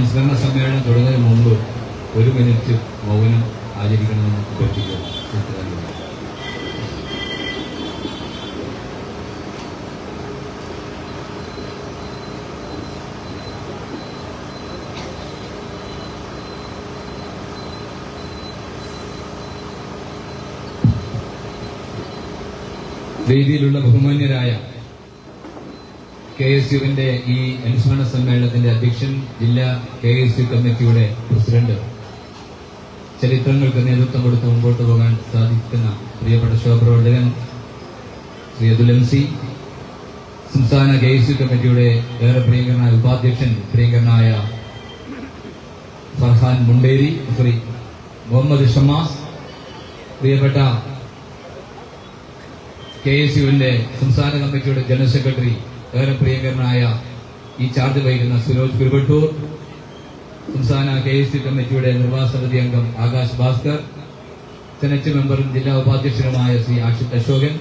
അനുസ്മരണ സമ്മേളനം തുടങ്ങുന്നതിന് മുമ്പ് ഒരു മിനിറ്റ് മൗനം ആചരിക്കണമെന്ന് അപേക്ഷിക്കുന്നു. വേദിയിലുള്ള ബഹുമാന്യരായ കെ എസ് യുവിന്റെ ഈ അനുസ്മരണ സമ്മേളനത്തിന്റെ അധ്യക്ഷൻ ജില്ലാ കെ എസ് യു കമ്മിറ്റിയുടെ പ്രസിഡന്റ്. ചരിത്രങ്ങൾക്ക് നേതൃത്വം കൊടുത്ത് മുമ്പോട്ട് പോകാൻ സാധിക്കുന്ന പ്രിയപ്പെട്ട ശോഭപ്രവർത്തകൻ ശ്രീ അതുൽ എം സി സംസ്ഥാന കെ എസ് യു കമ്മിറ്റിയുടെ ഏറെ പ്രിയങ്കരനായ ഉപാധ്യക്ഷൻ പ്രിയങ്കരനായ ഫർഹാൻ മുണ്ടേരി ശ്രീ മുഹമ്മദ് ഷമാസ് പ്രിയപ്പെട്ട കെ എസ് യുവിന്റെ സംസ്ഥാന കമ്മിറ്റിയുടെ ജനറൽ സെക്രട്ടറി ഏറെ പ്രിയങ്കരനായ ഈ ചാർജ് വഹിക്കുന്ന സുരോജ് കുരുവട്ടൂർ സംസ്ഥാന കെ എസ് സി കമ്മിറ്റിയുടെ നിർവാഹക സമിതി അംഗം ആകാശ് ഭാസ്കർ സെനറ്റ് മെമ്പറും ജില്ലാ ഉപാധ്യക്ഷനുമായ ശ്രീ ആഷിത് അശോകൻ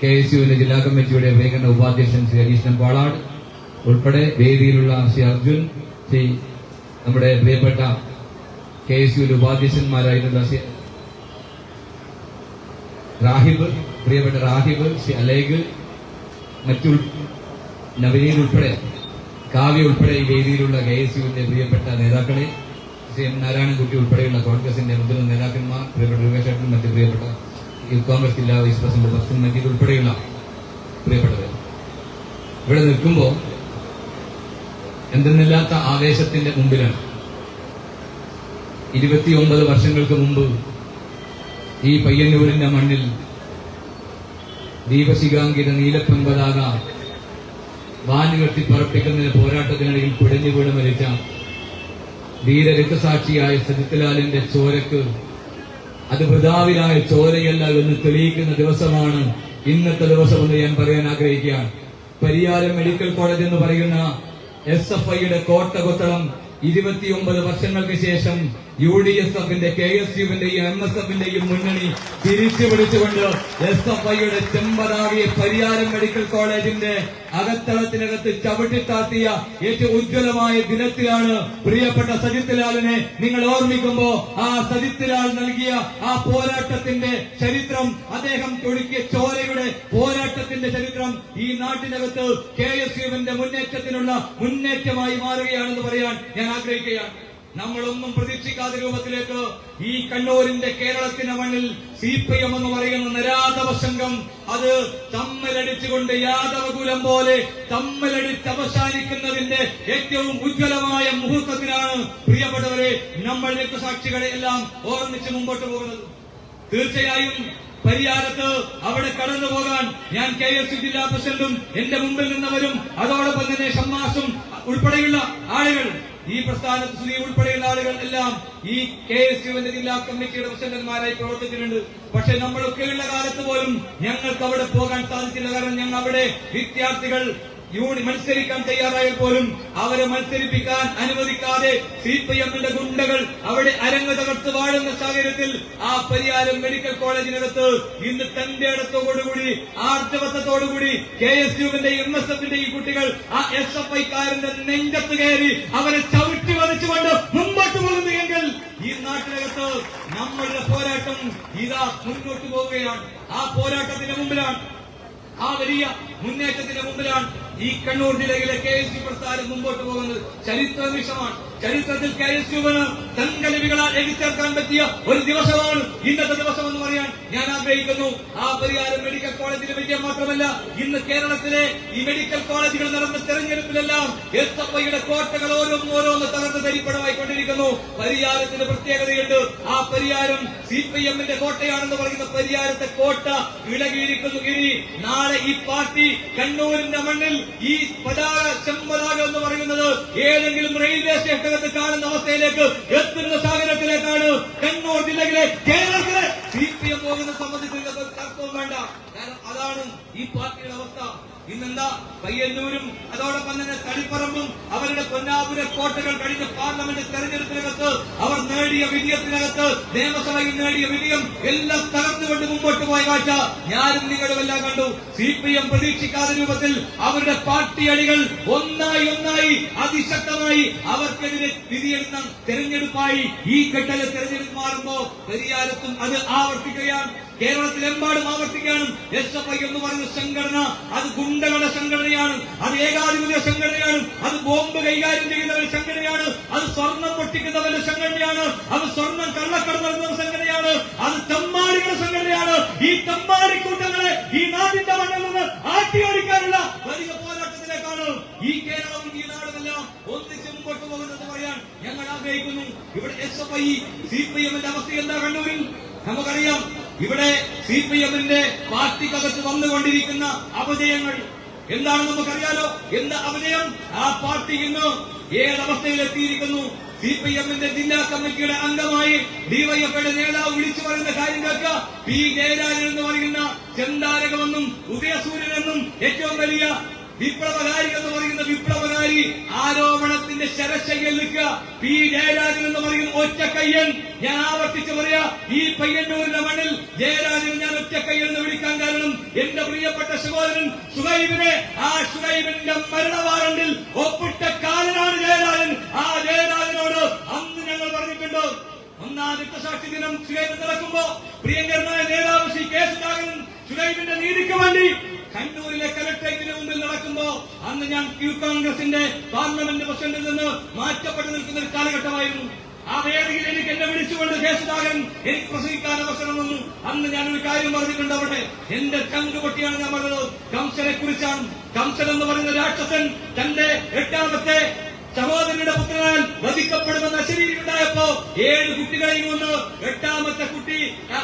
കെ എസ് യുവിന്റെ ജില്ലാ കമ്മിറ്റിയുടെ പ്രിയങ്കരന ഉപാധ്യക്ഷൻ ശ്രീ ഹരീഷ്ണൻ പാളാട് ഉൾപ്പെടെ വേദിയിലുള്ള ശ്രീ അർജുൻ ശ്രീ നമ്മുടെ പ്രിയപ്പെട്ട കെ എസ് യുവിന്റെ ഉപാധ്യക്ഷന്മാരായിട്ടുള്ള ശ്രീ റാഹിബ് പ്രിയപ്പെട്ട റാഹിബ് ശ്രീ അലേഖ് മറ്റു നവനീത് ഉൾപ്പെടെ കാവ്യ ഉൾപ്പെടെ ഈ വേദിയിലുള്ള കെ എസ് യുവിന്റെ പ്രിയപ്പെട്ട നേതാക്കളെ സി എം നാരായണൻകുട്ടി ഉൾപ്പെടെയുള്ള കോൺഗ്രസിന്റെ മുതിർന്ന നേതാക്കന്മാർ പ്രിയപ്പെട്ട രൂപേഷേട്ടൻ മറ്റ് പ്രിയപ്പെട്ട യൂത്ത് കോൺഗ്രസ് ജില്ലാ വൈസ് പ്രസിഡന്റ് ബസ്സും മജീദ് ഉൾപ്പെടെയുള്ള പ്രിയപ്പെട്ടവർ. ഇവിടെ നിൽക്കുമ്പോൾ എന്തെന്നില്ലാത്ത ആവേശത്തിന്റെ മുമ്പിലാണ്. ഇരുപത്തിയൊമ്പത് വർഷങ്ങൾക്ക് മുമ്പ് ഈ പയ്യന്നൂരിന്റെ മണ്ണിൽ ദീപശിഖാങ്കിത നീലപ്പമ്പതാക വാനുകെട്ടി പറപ്പിക്കുന്നതിന് പോരാട്ടത്തിനിടയിൽ പിടഞ്ഞു വീണ് മരിച്ച വീരരക്തസാക്ഷിയായ സജിത്ലാലിന്റെ ചോരക്ക് അത് വൃതാവിലായ ചോരയല്ല എന്ന് തെളിയിക്കുന്ന ദിവസമാണ് ഇന്നത്തെ ദിവസമെന്ന് ഞാൻ പറയാൻ ആഗ്രഹിക്കുകയാണ്. പരിയാരം മെഡിക്കൽ കോളേജ് എന്ന് പറയുന്ന എസ് എഫ് ഐയുടെ കോട്ട കൊത്തളം ഇരുപത്തിയൊമ്പത് വർഷങ്ങൾക്ക് ശേഷം യു ഡി എസ് എഫിന്റെ കെ എസ് യുവിന്റെയും എം എസ് എഫിന്റെയും മുന്നണി തിരിച്ചു പിടിച്ചുകൊണ്ട് എസ് എഫ് ഐയുടെ ചെമ്പനാകിയ പരിയാരം മെഡിക്കൽ കോളേജിന്റെ അകത്തളത്തിനകത്ത് ചവിട്ടിത്താത്തിയ ഏറ്റവും ഉജ്ജ്വലമായ ദിനത്തിലാണ് പ്രിയപ്പെട്ട സജിത് ലാലിനെ നിങ്ങൾ ഓർമ്മിക്കുമ്പോ ആ സജിത് ലാൽ നൽകിയ ആ പോരാട്ടത്തിന്റെ ചരിത്രം അദ്ദേഹം ഒഴുക്കിയ ചോരയുടെ പോരാട്ടത്തിന്റെ ചരിത്രം ഈ നാട്ടിനകത്ത് കെ എസ് യുവിന്റെ മുന്നേറ്റത്തിനുള്ള മുന്നേറ്റമായി മാറുകയാണെന്ന് പറയാൻ ഞാൻ ആഗ്രഹിക്കുകയാണ് നമ്മളൊന്നും പ്രതീക്ഷിക്കാത്ത രൂപത്തിലേക്ക് ഈ കണ്ണൂരിന്റെ കേരളത്തിന്റെ മണ്ണിൽ സി പി എം എന്ന് പറയുന്ന നിരാധവ സംഘം അത് തമ്മിലടിച്ചുകൊണ്ട് യാദവകുലം പോലെ തമ്മിലടിച്ച് അവസാനിക്കുന്നതിന്റെ ഏറ്റവും ഉജ്ജ്വലമായ മുഹൂർത്തത്തിലാണ് പ്രിയപ്പെട്ടവരെ നമ്മൾ രക്തസാക്ഷികളെ എല്ലാം ഓർമ്മിച്ച് മുമ്പോട്ട് പോകുന്നത്. തീർച്ചയായും പരിയാരത്ത് അവിടെ കടന്നു പോകാൻ ഞാൻ കെ എസ് ജില്ലാ പ്രസിഡന്റും എന്റെ മുമ്പിൽ നിന്നവരും അതോടൊപ്പം തന്നെ ഷമ്മാസും ഉൾപ്പെടെയുള്ള ആളുകൾ ഈ പ്രസ്ഥാനത്ത് സ്ത്രീ ഉൾപ്പെടെയുള്ള ആളുകൾ എല്ലാം ഈ കെ എസ് യുവിന്റെ ജില്ലാ കമ്മിറ്റിയുടെ പ്രസിഡന്റുമാരായി പ്രവർത്തിക്കുന്നുണ്ട് പക്ഷെ നമ്മളൊക്കെയുള്ള കാലത്ത് പോലും ഞങ്ങൾക്ക് അവിടെ പോകാൻ സാധിച്ചില്ല. കാരണം ഞങ്ങൾ അവിടെ വിദ്യാർത്ഥികൾ യൂണി മത്സരിക്കാൻ തയ്യാറായാൽ പോലും അവരെ മത്സരിപ്പിക്കാൻ അനുവദിക്കാതെ സി പി എമ്മിന്റെ ഗുണ്ടകൾ അവിടെ അരങ്ങ് തകർത്ത് വാഴുന്ന സാഹചര്യത്തിൽ ആ പരിയാരം മെഡിക്കൽ കോളേജിനടുത്ത് ഇന്ന് തന്റെ ഇടത്തോടുകൂടി ആർജവത്വത്തോടുകൂടി കെ എസ് യുവിന്റെ എം എസ് എഫിന്റെ ഈ കുട്ടികൾ ആ എസ് എഫ് ഐക്കാരന്റെ നെഞ്ചത്ത് കയറി അവരെ ചവിട്ടി വധിച്ചുകൊണ്ട് മുമ്പോട്ട് പോകുന്നു എങ്കിൽ ഈ നാട്ടിനകത്ത് നമ്മളുടെ പോരാട്ടം ഇതാ മുന്നോട്ട് പോവുകയാണ്. ആ പോരാട്ടത്തിന്റെ മുമ്പിലാണ്. ആ വലിയ മുന്നേറ്റത്തിന്റെ മുമ്പിലാണ് ഈ കണ്ണൂർ ജില്ലയിലെ കെ എസ് യു പ്രസ്ഥാനം മുമ്പോട്ട് പോകുന്നത് ചരിത്ര നിമിഷമാണ് ചരിത്രത്തിൽ കെ എസ് യുവിന് തങ്കലിവികളാൽ എഴുതിച്ചേർക്കാൻ പറ്റിയ ഒരു ദിവസമാണ് ഇന്നത്തെ ദിവസം എന്ന് പറയാൻ ഞാൻ ആഗ്രഹിക്കുന്നു. ആ പരിഹാരം മെഡിക്കൽ കോളേജിലെ വിജയം മാത്രമല്ല ഇന്ന് കേരളത്തിലെ ഈ മെഡിക്കൽ കോളേജുകൾ നടന്ന തെരഞ്ഞെടുപ്പിലെല്ലാം എസ് എഫ് ഐയുടെ കോട്ടകൾ ഓരോന്നും ഓരോന്ന് തകർന്ന് തരിപ്പണമായി കൊണ്ടിരിക്കുന്നു പരിഹാരത്തിന് പ്രത്യേകതയുണ്ട്. ആ പരിഹാരം സി പി എമ്മിന്റെ കോട്ടയാണെന്ന് പറയുന്ന പരിഹാരത്തെ കോട്ട ഇളകിയിരിക്കുന്നു. ഇനി നാളെ ഈ പാർട്ടി കണ്ണൂരിന്റെ മണ്ണിൽ ഈ പതാക ചെമ്പതാക എന്ന് പറയുന്നത് ഏതെങ്കിലും റെയിൽവേ സ്റ്റേഷനകത്ത് കാണുന്ന അവസ്ഥയിലേക്ക് എത്തുന്ന സാഹചര്യത്തിലേക്കാണ് കണ്ണൂർ ജില്ലയിലെ കേരളത്തിലെ സി പി എം പോകുന്ന സംബന്ധിച്ച് അത് അതാണ് ഈ പാർട്ടിയുടെ അവസ്ഥ. ഇന്നെന്താ? പയ്യന്നൂരും അതോടൊപ്പം തന്നെ തളിപ്പറമ്പും അവരുടെ പൊന്നാപുര കോട്ടകൾ കഴിഞ്ഞ പാർലമെന്റ് തെരഞ്ഞെടുപ്പിനകത്ത് അവർ നേടിയ വിജയത്തിനകത്ത് നിയമസഭയിൽ നേടിയ വിജയം എല്ലാം തകർന്നുകൊണ്ട് മുമ്പോട്ട് പോയ കാഴ്ച ഞാനും നിങ്ങളും എല്ലാം കണ്ടു. സി പി എം പ്രതീക്ഷിക്കാത്ത രൂപത്തിൽ അവരുടെ പാർട്ടി അണികൾ ഒന്നായി ഒന്നായി അതിശക്തമായി അവർക്കെതിരെ വിധിയെടുത്ത തെരഞ്ഞെടുപ്പായി ഈ ഘട്ടത്തിൽ തെരഞ്ഞെടുപ്പ് മാറുമ്പോ പരിയാരത്തും അത് ആവർത്തിക്കുകയാണ്. കേരളത്തിലെമ്പാടും ആവർത്തിക്കാനും എസ് എഫ് ഐ എന്ന് പറയുന്ന സംഘടന അത് ഗുണ്ടകളുടെ സംഘടനയാണ് അത് ഏകാധിപത്യ സംഘടനയാണ് അത് ബോംബ് കൈകാര്യം ചെയ്യുന്നവരുടെ സംഘടനയാണ് അത് സ്വർണം പൊട്ടിക്കുന്നവരുടെ സംഘടനയാണ് അത് സ്വർണം കള്ളക്കട നടത്തുന്ന സംഘടനയാണ് അത് തമ്മാടികളുടെ സംഘടനയാണ്. ഈ തമ്മാടിക്കൂട്ടങ്ങളെ ഈ നാടിന്റെ മണ്ണിൽ നിന്ന് ആട്ടിയോടിക്കാനുള്ള വലിയ പോരാട്ടത്തിലേക്കാണ് ഈ കേരളവും ഈ നാടുമെല്ലാം ഒന്നിച്ച് മുമ്പോട്ട് പോകുന്നത് പറയാൻ ഞങ്ങൾ ആഗ്രഹിക്കുന്നു. ഇവിടെ S F I C P എമ്മിന്റെ അവസ്ഥ എന്താ കണ്ണൂരിൽ? നമുക്കറിയാം ഇവിടെ സി പി എമ്മിന്റെ പാർട്ടിക്കകത്ത് വന്നുകൊണ്ടിരിക്കുന്ന അപജയങ്ങൾ. എന്താണ് നമുക്കറിയാലോ? എന്ത് അപജയം? ആ പാർട്ടി ഇന്ന് ഏതവസ്ഥയിലെത്തിയിരിക്കുന്നു? സി പി എമ്മിന്റെ ജില്ലാ കമ്മിറ്റിയുടെ അംഗമായി ഡിവൈഎഫ്ഐയുടെ നേതാവ് വിളിച്ചു പറയുന്ന കാര്യം കേൾക്കുക. പി ജയരാജൻ എന്ന് പറയുന്ന ചെന്താരകമെന്നും ഉദയസൂര്യനെന്നും ഏറ്റവും വലിയ വിപ്ലവകാരി എന്ന് പറയുന്ന വിപ്ലവകാരി ആരോപണത്തിന്റെ ശരശയിൽ നിൽക്കുക. പി. ജയരാജൻ എന്ന് പറയുന്ന ഒറ്റക്കയ്യൻ ഞാൻ ആവർത്തിച്ച് പറയാ ഈ പയ്യന്നൂരിന്റെ മണ്ണിൽ ജയരാജൻ ഞാൻ ഒറ്റക്കയ്യൻ എന്ന് വിളിക്കാൻ കാരണം എന്റെ പ്രിയപ്പെട്ട സഹോദരൻ സുഹൈബിനെ ആ സുഹൈബിന്റെ മരണ വാറണ്ടിൽ ഒപ്പിട്ട കാലനാണ് ജയരാജൻ. ആ ജയരാജനോട് അന്ന് ഞങ്ങൾ പറഞ്ഞിട്ടുണ്ട് ഒന്നാം രക്തസാക്ഷി ദിനം സുഹൈബ് നടക്കുമ്പോ പ്രിയങ്കരനായ നേതാവ് ശ്രീ കെ സുധാകരൻ സുഹൈബിന്റെ നീതിക്ക് വേണ്ടി കണ്ണൂരിലെ കലക്ടറേറ്റിന് മുമ്പിൽ നടക്കുമ്പോ അന്ന് ഞാൻ യൂത്ത് കോൺഗ്രസിന്റെ പാർലമെന്റ് പ്രസിഡന്റിൽ നിന്ന് മാറ്റപ്പെട്ടു നിൽക്കുന്ന ഒരു കാലഘട്ടമായിരുന്നു. ആ വേദിയിൽ എനിക്ക് എന്നെ വിളിച്ചുകൊണ്ട് കേസുദാകൻ എനിക്ക് പ്രസംഗിക്കാൻ അവസരം വന്നു അന്ന് ഞാൻ ഒരു കാര്യം പറഞ്ഞിട്ടുണ്ട് അവിടെ. എന്റെ ചങ്ക് പൊട്ടിയാണ് ഞാൻ പറഞ്ഞത്. കംസനെ കുറിച്ചാണ് കംസൻ എന്ന് പറയുന്ന രാക്ഷസൻ തന്റെ എട്ടാമത്തെ സഹോദരന്റെ പുത്രനാൽ വധിക്കപ്പെടുമെന്ന ശരീരമുണ്ടായപ്പോ ഏഴ് കുട്ടികളിൽ നിന്ന് എട്ടാമത്തെ കുട്ടി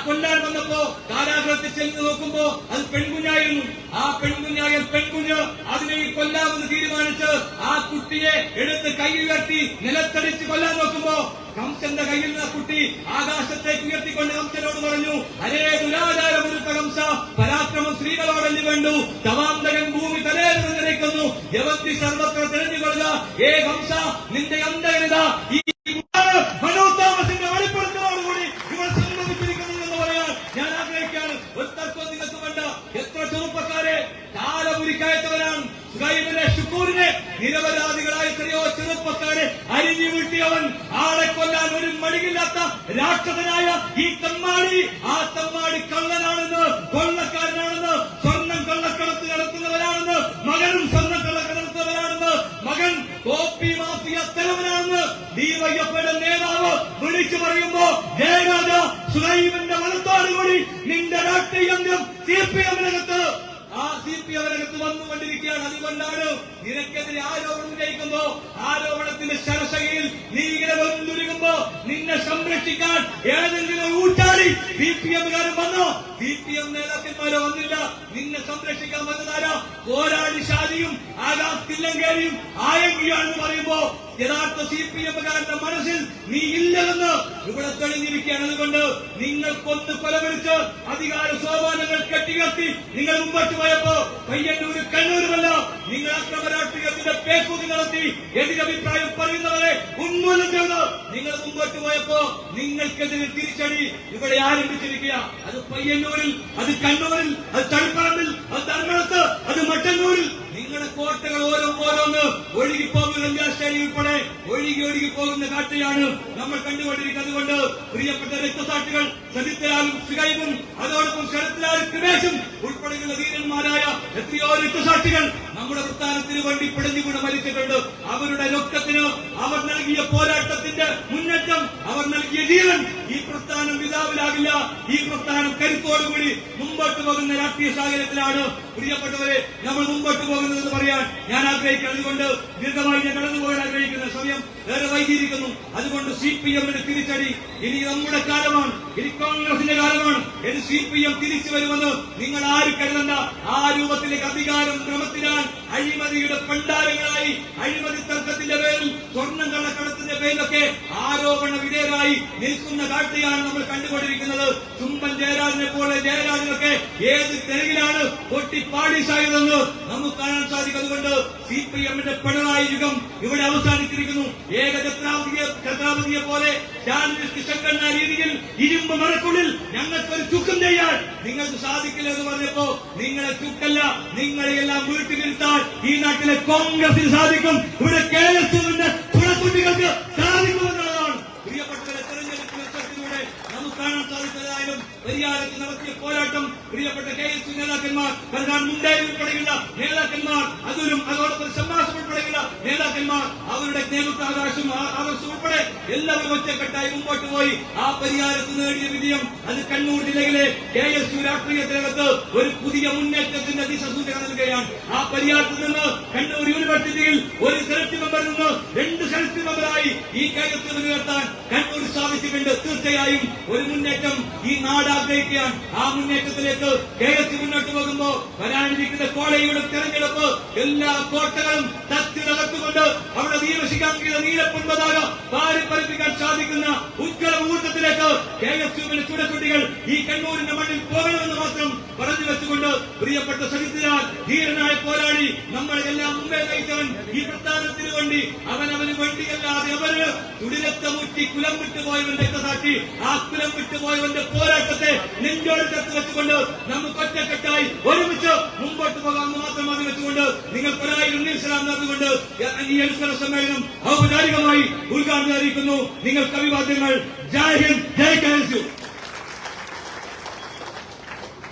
കൊല്ലാൻ വന്നപ്പോ കാരാഗ്രഹത്തിൽ ചെന്ന് നോക്കുമ്പോ അത് പെൺകുഞ്ഞായിരുന്നു. ആ പെൺകുഞ്ഞായ പെൺകുഞ്ഞ് അതിനെ കൊല്ലാമെന്ന് തീരുമാനിച്ച് ആ കുട്ടിയെ എടുത്ത് കൈ ഉയർത്തി നിലത്തടിച്ച് കൊല്ലാൻ നോക്കുമ്പോ കംസന്റെ കയ്യിൽ നിന്ന് കുട്ടി ആകാശത്തേക്ക് ഉയർത്തിക്കൊണ്ട് കംസനോട് പറഞ്ഞു അരേ ദുരാചാരമുരുത്ത കംസ പരാക്രമം സ്ത്രീകളോടെ വേണ്ടു. തവാന്തകൻ ഭൂമി തലേന്ന് നിരക്കുന്നു യവത്തി സർവത്ര തെരഞ്ഞുകൊള്ളുക. ഏ വംശ നിന്റെ അന്തകനിത ഈ മനോതാമസിന്റെ വെളിപ്പെടുത്തലോടുകൂടി ഇവർ സംഭവിച്ചിരിക്കുന്നു എന്ന് പറയാൻ ഞാൻ ആഗ്രഹിക്കുകയാണ്. ഒത്തർക്കം നിങ്ങൾക്ക് വേണ്ട. എത്ര ചെറുപ്പക്കാരെ കാലപുരിക്കയറ്റവരാണ് സുഹൈബിനെ ഷുക്കൂറിനെ നിരപരാധികളായ എത്രയോ ചെറുപ്പക്കാരെ അരിഞ്ഞു വീട്ടിയവൻ. ആളെ കൊല്ലാൻ ഒരു മടികില്ലാത്ത രാക്ഷസനായ ഈ തമ്മാടി. ആ തമ്മാടി കള്ളനാണെന്ന് കൊള്ളക്കാരനാണെന്ന് ഡിവൈഎഫ്ഐയുടെ നേതാവ് വിളിച്ചു പറയുമ്പോ ജയരാജ സുഹൈബിന്റെ മനത്തോടുകൂടി നിന്റെ രാഷ്ട്രീയം സി പി എമ്മിനകത്ത്. ആ സി പി എമ്മിനകത്ത് വന്നുകൊണ്ടിരിക്കുകയാണ്. അതുകൊണ്ടാണ് നിനക്കെതിരെ ആരോപണം ഉന്നയിക്കുമ്പോ ആരോപണത്തിന്റെ ശരസകയിൽ നീ ഇങ്ങനെ വന്നുരുകുമ്പോ നിന്നെ സംരക്ഷിക്കാൻ ഏതെങ്കിലും ഊട്ടാടി സി പി എമ്മുകാരൻ വന്നോ? സി പി എം നേതാക്കന്മാരോ വന്നില്ല. നിന്നെ സംരക്ഷിക്കാൻ വന്നതാരോ? പോരാടി ഷാദിയും ആകാശ് തില്ലങ്കേരിയും ആയെങ്കിയാണെന്ന് പറയുമ്പോ യഥാർത്ഥ സി പി എമ്മുകാരന്റെ മനസ്സിൽ നീ ഇല്ലെന്ന് ഇവിടെ തെളിഞ്ഞിരിക്കുകയാണ്. അതുകൊണ്ട് നിങ്ങൾ കൊന്ന് കൊലവിളിച്ച് അധികാര സോപാനങ്ങൾ കെട്ടിയുയർത്തി നിങ്ങൾ മുമ്പോട്ട് പോയപ്പോ പയ്യന്നൂര് കണ്ണൂരുമല്ല നിങ്ങൾ അക്രമ രാഷ്ട്രീയത്തിന്റെ പേക്കൂതി നടത്തി എതിരഭിപ്രായം പറയുന്നവരെ ഉന്മൂലം ചെയ്ത് നിങ്ങൾ മുമ്പോട്ട് പോയപ്പോ നിങ്ങൾക്കെതിരെ തിരിച്ചടി ഇവിടെ ആരംഭിച്ചിരിക്കുക അത് പയ്യന്നൂരിൽ അത് കണ്ണൂരിൽ അത് തളിപ്പറമ്പിൽ അത് ധർമ്മടത്ത് അത് മട്ടന്നൂരിൽ. നിങ്ങളുടെ കോട്ടകൾ ഓരോ ഓരോന്ന് ഒഴുകിപ്പോകുന്ന രംഗാശ്ശേരി ഉൾപ്പെടെ ഒഴുകി ഒഴുകി പോകുന്ന കാഴ്ചയാണ് നമ്മൾ കണ്ടുകൊണ്ടിരിക്കുന്നത്. അതുകൊണ്ട് പ്രിയപ്പെട്ട രക്തസാക്ഷികൾ സജിത്തലാലും സുഖൈബും അതോടൊപ്പം ശരത്ലാലും കൃപേശും ഉൾപ്പെടെയുള്ള ധീരന്മാരായ എത്രയോ രക്തസാക്ഷികൾ നമ്മുടെ പ്രസ്ഥാനത്തിന് വേണ്ടി പിടഞ്ഞുകൂടെ മരിച്ചിട്ടുണ്ട്. അവരുടെ രക്തത്തിന് അവർ നൽകിയ പോരാട്ടത്തിന്റെ മുന്നേറ്റം അവർ നൽകിയ ജീവൻ ഈ പ്രസ്ഥാനം വിതാവിലാകില്ല ഈ പ്രസ്ഥാനം കരുത്തോടുകൂടി മുമ്പോട്ട് പോകുന്ന രാഷ്ട്രീയ സാഹചര്യത്തിലാണ്. പ്രിയപ്പെട്ടവരെ നമ്മൾ മുമ്പോട്ട് പോകുന്നതെന്ന് പറയാൻ ഞാൻ ആഗ്രഹിക്കുന്നത് അതുകൊണ്ട് ദീർഘമായി ഞാൻ കടന്നു പോകാൻ ആഗ്രഹിക്കുന്ന സമയം ഏറെ വൈകിയിരിക്കുന്നു. അതുകൊണ്ട് സി പി എമ്മിന് തിരിച്ചടി ഇനി നമ്മുടെ കാലമാണ്. ഇനി കോൺഗ്രസിന്റെ കാലമാണ്. ഇനി സി പി എം തിരിച്ചു വരുമെന്ന് നിങ്ങൾ ആര് കരുതണ്ട. ആ രൂപത്തിലേക്ക് അധികാരം ക്രമത്തിനാൽ അഴിമതിയുടെ പണ്ടാരങ്ങളായി അഴിമതി തർക്കത്തിന്റെ പേരിൽ സ്വർണം കള്ളക്കടത്തിന്റെ പേരിലൊക്കെ ആരോപണ വിധേയരായി നിൽക്കുന്ന കാഴ്ചയാണ് നമ്മൾ കണ്ടുകൊണ്ടിരിക്കുന്നത്. ജയരാജനെ പോലെ ജയരാജനൊക്കെ ഏത് തെരുവിലാണ് പൊട്ടിപ്പാടി പാളീസായതെന്ന് നമുക്ക് കാണാൻ സാധിക്കും. അതുകൊണ്ട് സി പി എമ്മിന്റെ പിണറായി യുഗം ഇവിടെ അവസാനിച്ചിരിക്കുന്നു. ഏകഛത്രാപതിയെ ഛത്രാപതിയെ പോലെ സംഘടനാ രീതിയിൽ ഇരുമ്പ് മറക്കുള്ളിൽ ഞങ്ങൾക്കൊരു ചുക്കും ചെയ്യാൻ നിങ്ങൾക്ക് സാധിക്കില്ല എന്ന് പറഞ്ഞപ്പോ നിങ്ങളെ ചുക്കല്ല നിങ്ങളെ എല്ലാം വീട്ടിലിരുത്താൻ ഈ നാട്ടിലെ കോൺഗ്രസിന് സാധിക്കും. ഇവിടെ കെ കുറക്കുട്ടികൾക്ക് എമ്മിന്റെ കുട്ടികൾക്ക് സാധിക്കുമെന്നുള്ളതാണ് പ്രിയപ്പെട്ടവരെ തെരഞ്ഞെടുപ്പ് മത്സരത്തിലൂടെ നമുക്ക് കാണാൻ സാധിച്ചതായാലും പരിഹാരത്തിൽ നടത്തിയ പോരാട്ടം പ്രിയപ്പെട്ട കെ എസ് നേതാക്കന്മാർ പ്രധാൻ മുണ്ടേ ഉൾപ്പെടെയുള്ള നേതാക്കന്മാർ അതിലും അതോടൊപ്പം സംഭാഷണം ഉൾപ്പെടെയുള്ള നേതാക്കന്മാർ അവരുടെ നേതൃത്വ ആകാശം ഉൾപ്പെടെ എല്ലാവരും ഒറ്റക്കെട്ടായി മുമ്പോട്ട് പോയി. ആ പരിഹാരത്തിൽ നേടിയ വിജയം അത് കണ്ണൂർ ജില്ലയിലെ കെ എസ് യു രാഷ്ട്രീയത്തിനകത്ത് ഒരു പുതിയ മുന്നേറ്റത്തിന്റെ ദിശ സൂചന നൽകുകയാണ്. ആ പരിഹാരത്തിൽ നിന്ന് കണ്ണൂർ യൂണിവേഴ്സിറ്റിയിൽ ഒരു സെലക്ട് മെമ്പറിൽ നിന്ന് രണ്ട് സെലക്ട് മെമ്പറായി ഈ കെ എസ് കണ്ണൂർ സാധിച്ചിട്ടുണ്ട്. തീർച്ചയായും ഒരു മുന്നേറ്റം ഈ നാട് ആഗ്രഹിക്കുകയാണ്. ആ മുന്നേറ്റത്തിലേക്ക് കേരളത്തിൽ മുന്നോട്ട് പോകുമ്പോൾ വരാനിരിക്കുന്ന കോളേജിയുടെ തെരഞ്ഞെടുപ്പ് എല്ലാ കോട്ടകളും തകർത്തുകൊണ്ട് അവിടെ നീരശിക്കാത്ത നീലപ്പൊൻപതാക പാരിപ്പറിപ്പിക്കാൻ സാധിക്കുന്ന ഉജ്ജ്വല മുഹൂർത്തത്തിലേക്ക് കെ എസ് യുവിന്റെ ചുടക്കുട്ടികൾ ഈ കണ്ണൂരിന്റെ മണ്ണിൽ പോകണമെന്ന് മാത്രം പറഞ്ഞു വെച്ചുകൊണ്ട് പ്രിയപ്പെട്ട സഹിതരാൽ ധീരനായ പോരാളി നമ്മളെ എല്ലാം മുമ്പേ നയിച്ചവൻ ഈ പ്രസ്ഥാനത്തിന് വേണ്ടി അവനവന് വേണ്ടിയല്ലാതെ അവന് തുടിരത്തമുറ്റി കുലം വിട്ടുപോയവൻ രക്തസാക്ഷി ആ കുലം വിട്ടുപോയവന്റെ പോരാട്ടത്തെ നെഞ്ചോട് ചേർത്ത് വെച്ചുകൊണ്ട് നമുക്ക് ഒറ്റക്കെട്ടായി ഒരുമിച്ച് മുമ്പോട്ട് പോകാമെന്ന് മാത്രം അത് വെച്ചുകൊണ്ട് നിങ്ങൾക്കൊരായിരം നിൽസലാം നടന്നുകൊണ്ട് ഈ അനുസ്മരണ സമ്മേളനം ഔപചാരികമായി ഉദ്ഘാടനം അറിയിക്കുന്നു നിങ്ങൾക്ക് അഭിവാദ്യങ്ങൾ ജയ് ഹിന്ദ് ജയ് കെ എസ് യു